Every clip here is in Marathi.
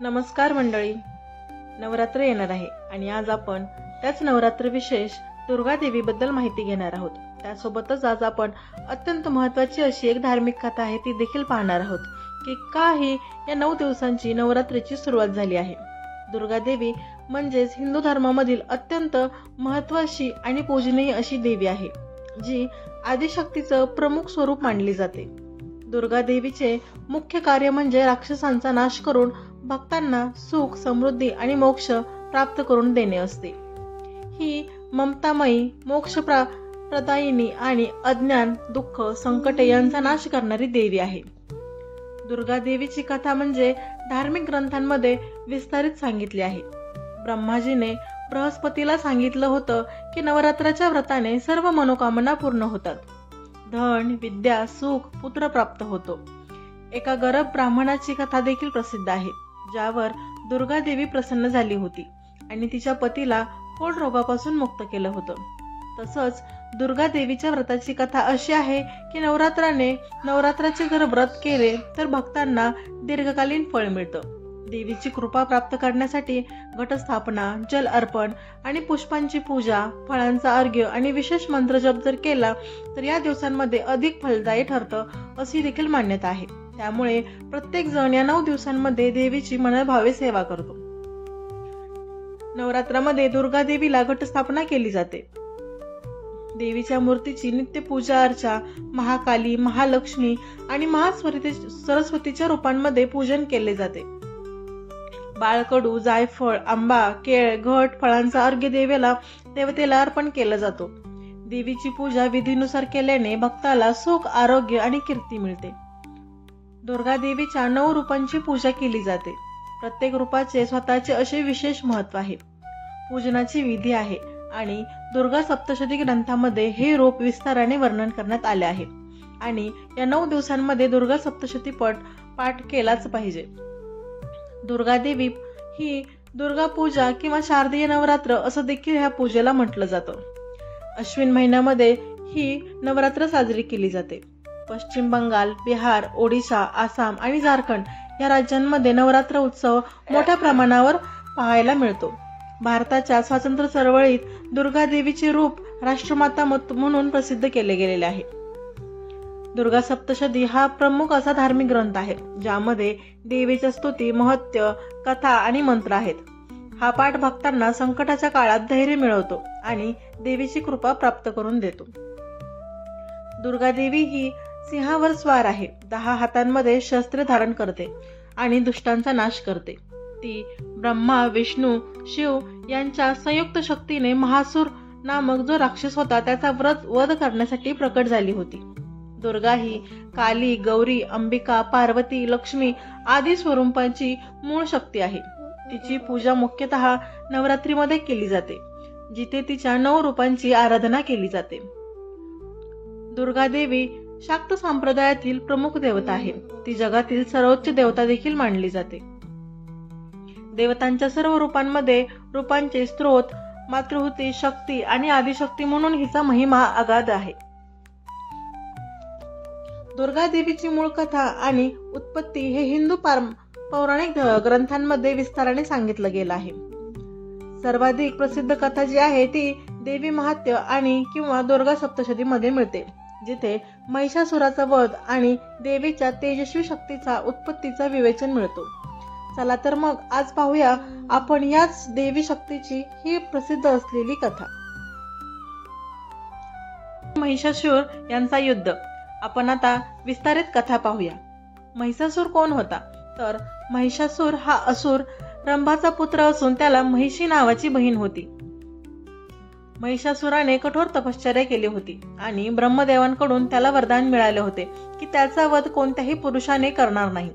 नमस्कार मंडळी. नवरात्र येणार आहे आणि आज आपण त्याच नवरात्र विशेष दुर्गा देवीबद्दल माहिती घेणार आहोत. त्यासोबतच आज आपण अत्यंत महत्वाची अशी एक धार्मिक कथा आहे ती देखील पाहणार आहोत की का ही या नऊ दिवसांची नवरात्रीची सुरुवात झाली आहे. दुर्गा देवी म्हणजेच हिंदू धर्मामधील अत्यंत महत्वाची आणि पूजनीय अशी देवी आहे जी आदिशक्तीचं प्रमुख स्वरूप मानली जाते. दुर्गा देवीचे मुख्य कार्य म्हणजे राक्षसांचा नाश करून भक्तांना सुख समृद्धी आणि मोक्ष प्राप्त करून देणे असते. ही ममतामयी मोक्ष प्रा प्रदायिनी आणि अज्ञान दुःख संकटे यांचा नाश करणारी देवी आहे. दुर्गा देवीची कथा म्हणजे धार्मिक ग्रंथांमध्ये विस्तारित सांगितली आहे. ब्रह्माजीने बृहस्पतीला सांगितलं होतं की नवरात्राच्या व्रताने सर्व मनोकामना पूर्ण होतात. धन विद्या सुख पुत्र प्राप्त होतो. एका गरब ब्राह्मणाची कथा देखील प्रसिद्ध आहे. ज्यावर दुर्गा देवी प्रसन्न झाली होती आणि तिच्या पतीला कोण रोगापासून मुक्त केलं होतं. तसंच दुर्गा देवीच्या व्रताची कथा अशी आहे की नवरात्राने नवरात्राचे जर व्रत केले तर भक्तांना दीर्घकालीन फळ मिळतं. देवीची कृपा प्राप्त करण्यासाठी घटस्थापना जल अर्पण आणि पुष्पांची पूजा फळांचा अर्घ्य आणि विशेष मंत्रजप जर केला तर या दिवसांमध्ये अधिक फलदायी ठरतं अशी देखील मान्यता आहे. त्यामुळे प्रत्येक जण या नऊ दिवसांमध्ये देवीची मनभावे सेवा करतो. नवरात्रामध्ये दुर्गा देवीला घटस्थापना केली जाते. देवीच्या मूर्तीची नित्य पूजा अर्चा महाकाली महालक्ष्मी आणि महास्वरती सरस्वतीच्या रूपांमध्ये पूजन केले जाते. बाळकडू जायफळ आंबा केळ घट फळांचा अर्घ्य देवेला देवतेला अर्पण केला जातो. देवीची पूजा विधीनुसार केल्याने भक्ताला सुख आरोग्य आणि कीर्ती मिळते. दुर्गा देवीच्या नऊ रूपांची पूजा केली जाते. प्रत्येक रूपाचे स्वतःचे असे विशेष महत्त्व आहे. पूजनाची विधी आहे आणि दुर्गा सप्तशती ग्रंथामध्ये हे रूप विस्ताराने वर्णन करण्यात आले आहे. आणि या नऊ दिवसांमध्ये दुर्गा सप्तशती पट पाठ केलाच पाहिजे. दुर्गा देवी ही दुर्गा पूजा किंवा शारदीय नवरात्र असं देखील ह्या पूजेला म्हटलं जातं. अश्विन महिन्यामध्ये ही नवरात्र साजरी केली जाते. पश्चिम बंगाल बिहार ओडिशा आसाम आणि झारखंड या राज्यांमध्ये नवरात्र उत्सव मोठ्या प्रमाणावर पाहायला मिळतो. भारताच्या स्वातंत्र्य चळवळीत दुर्गा देवीचे रूप राष्ट्रमाता मत म्हणून प्रसिद्ध केले गेलेले आहे. दुर्गा सप्तशती हा प्रमुख असा धार्मिक ग्रंथ आहे ज्यामध्ये देवीच्या स्तुती महत्य कथा आणि मंत्र आहेत. हा पाठ भक्तांना संकटाच्या काळात धैर्य मिळवतो आणि देवीची कृपा प्राप्त करून देतो. दुर्गा देवी ही सिंहावर स्वार आहे. दहा हातांमध्ये शस्त्र धारण करते आणि दुष्टांचा नाश करते. ती ब्रह्मा विष्णू शिव यांच्या संयुक्त शक्तीने महासूर नामक जो राक्षस होता त्याचा व्रत वध करण्यासाठी प्रकट झाली होती. दुर्गा ही काली गौरी अंबिका पार्वती लक्ष्मी आदी स्वरूपांची मूळ शक्ती आहे. तिची पूजा मुख्यतः नवरात्रीमध्ये केली जाते जिथे तिच्या नऊ रूपांची आराधना केली जाते. दुर्गा देवी शाक्त संप्रदायातील प्रमुख देवता आहे. ती जगातील सर्वोच्च देवता देखील मानली जाते. देवतांच्या सर्व रूपांमध्ये रूपांचे स्त्रोत मातृहूती शक्ती आणि आदिशक्ती म्हणून हिचा महिमा अगाध आहे. दुर्गा देवीची मूळ कथा आणि उत्पत्ती हे हिंदू पौराणिक ग्रंथांमध्ये विस्ताराने सांगितलं गेलं आहे. सर्वाधिक प्रसिद्ध कथा जी आहे ती देवी महात्य आणि किंवा दुर्गा सप्तशती मध्ये मिळते. जिथे महिषासुराचा वध आणि देवीच्या तेजस्वी शक्तीचा उत्पत्तीचा विवेचन मिळतो. चला तर मग आज पाहूया आपण याच देवी शक्तीची ही प्रसिद्ध असलेली कथा. महिषासूर यांचा युद्ध. आपण आता विस्तारित कथा पाहूया. महिषासूर कोण होता? तर महिषासूर हा असुर रंभाचा पुत्र असून त्याला महिषी नावाची बहीण होती. महिषासुराने कठोर तपश्चर्या केली होती आणि ब्रह्मदेवांकडून त्याला वरदान मिळाले होते की त्याचा वध कोणत्याही पुरुषाने करणार नाही.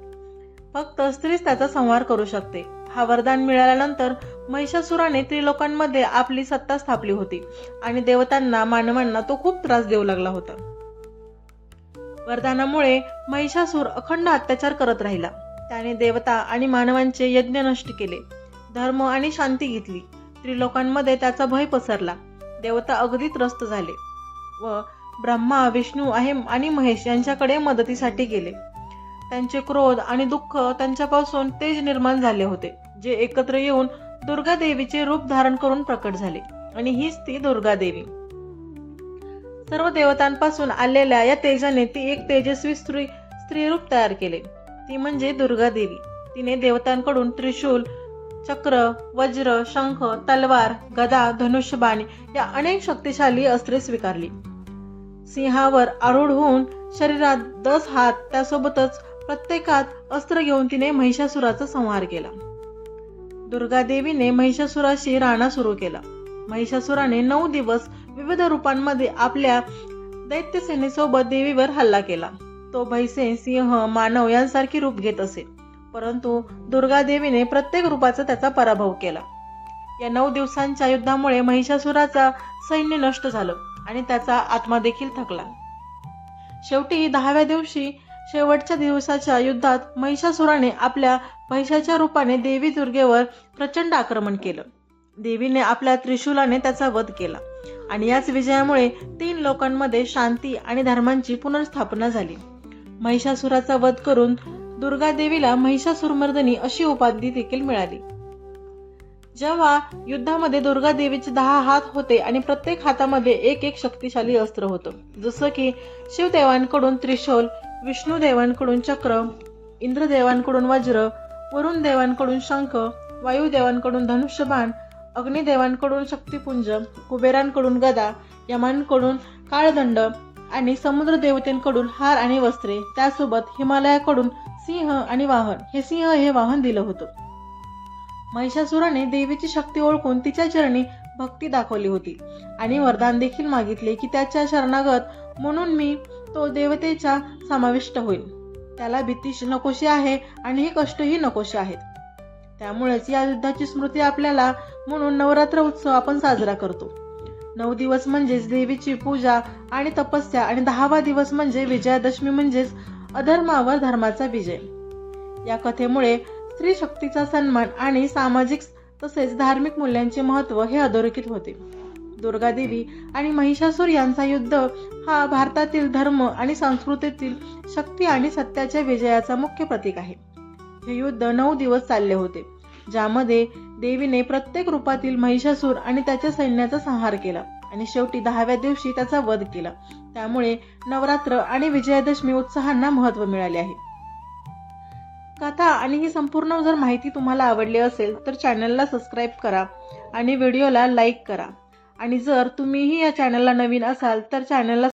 फक्त स्त्रीच त्याचा संहार करू शकते. हा वरदान मिळाल्यानंतर महिषासुराने त्रिलोकांमध्ये आपली सत्ता स्थापली होती आणि देवतांना मानवांना तो खूप त्रास देऊ लागला होता. वरदानामुळे महिषासूर अखंड अत्याचार करत राहिला. त्याने देवता आणि मानवांचे यज्ञ नष्ट केले. धर्म आणि शांती घेतली. त्रिलोकांमध्ये त्याचा भय पसरला. देवता अगदी त्रस्त झाले व ब्रह्मा विष्णू आहे आणि महेश यांच्याकडे मदतीसाठी गेले. त्यांचे क्रोध आणि दुःख त्यांच्यापासून तेज निर्माण झाले होते जे एकत्र येऊन दुर्गा देवीचे रूप धारण करून प्रकट झाले आणि हीच ती दुर्गा देवी. सर्व देवतांपासून आलेल्या या तेजाने ती एक तेजस्वी स्त्री स्त्री रूप तयार केले. ती म्हणजे दुर्गा देवी. तिने देवतांकडून त्रिशूल चक्र वज्र शंख तलवार गदा धनुष्यबाण या अनेक शक्तिशाली अस्त्रे स्वीकारली. सिंहावर आरूढ होऊन शरीरात दस हात त्यासोबतच प्रत्येकात अस्त्र घेऊन तिने महिषासुराचा संहार केला. दुर्गा देवीने महिषासुराशी राणा सुरू केला. महिषासुराने नऊ दिवस विविध रूपांमध्ये आपल्या दैत्यसेनेसोबत देवीवर हल्ला केला. तो भैसे सिंह मानव यांसारखी रूप घेत असे. परंतु दुर्गादेवीने प्रत्येक रूपाचा त्याचा पराभव केला. या नऊ दिवसांच्या युद्धामुळे महिषासुराचा सैन्य नष्ट झालं आणि त्याचा आत्मा देखील थकला. शेवटी दहाव्या दिवशी शेवटच्या दिवसाच्या युद्धात महिषासुराने आपल्या महिषाच्या रूपाने देवी दुर्गेवर प्रचंड आक्रमण केलं. देवीने आपल्या त्रिशूलाने त्याचा वध केला आणि याच विजयामुळे तीन लोकांमध्ये शांती आणि धर्मांची पुनर्स्थापना झाली. महिषासुराचा वध करून दुर्गा देवीला महिषासुरमर्दनी अशी उपाधी देखील मिळाली. जेव्हा युद्धामध्ये दुर्गा देवीचे दहा हात होते आणि प्रत्येक हातामध्ये एक एक शक्तिशाली अस्त्र होतं. जसं की शिवदेवांकडून त्रिशूल विष्णुदेवांकडून चक्र इंद्रदेवांकडून वज्र वरुण देवांकडून शंख वायुदेवांकडून धनुष्यबाण अग्निदेवांकडून शक्तिपुंज कुबेरांकडून गदा यमांकडून काळदंड आणि समुद्र देवतेंकडून हार आणि वस्त्रे. त्यासोबत हिमालयाकडून सिंह आणि वाहन हे सिंह हे वाहन दिलं होतं. महिषासुराने देवीची शक्ती ओळखून तिच्या चरणी भक्ती दाखवली होती. आणि वरदान देखील मागितले की त्याच्या शरणागत म्हणून मी तो देवतेचा समाविष्ट होईल त्याला भीती नकोशी आहे आणि हे कष्टही नकोशी आहेत. त्यामुळेच या युद्धाची स्मृती आपल्याला म्हणून नवरात्र उत्सव आपण साजरा करतो. नऊ दिवस म्हणजेच देवीची पूजा आणि तपस्या आणि दहावा दिवस म्हणजे विजयादशमी म्हणजेच अधर्मावर धर्माचा विजय. या कथेमुळे स्त्री शक्तीचा सन्मान आणि सामाजिक तसेच धार्मिक मूल्यांचे महत्त्व हे अधोरेखित होते. दुर्गादेवी आणि महिषासूर यांचा युद्ध हा भारतातील धर्म आणि संस्कृतीतील शक्ती आणि सत्याच्या विजयाचा मुख्य प्रतीक आहे. हे युद्ध नऊ दिवस चालले होते ज्यामध्ये देवीने प्रत्येक रूपातील महिषासूर आणि त्याच्या सैन्याचा संहार केला आणि शेवटी दहाव्या दिवशी त्याचा वध केला. त्यामुळे नवरात्र आणि विजयादशमी उत्साहांना महत्त्व मिळाले आहे. कथा आणि ही संपूर्ण जर माहिती तुम्हाला आवडली असेल तर चॅनलला सबस्क्राईब करा आणि व्हिडिओला लाईक करा. आणि जर तुम्हीही या चॅनलला नवीन असाल तर चॅनलला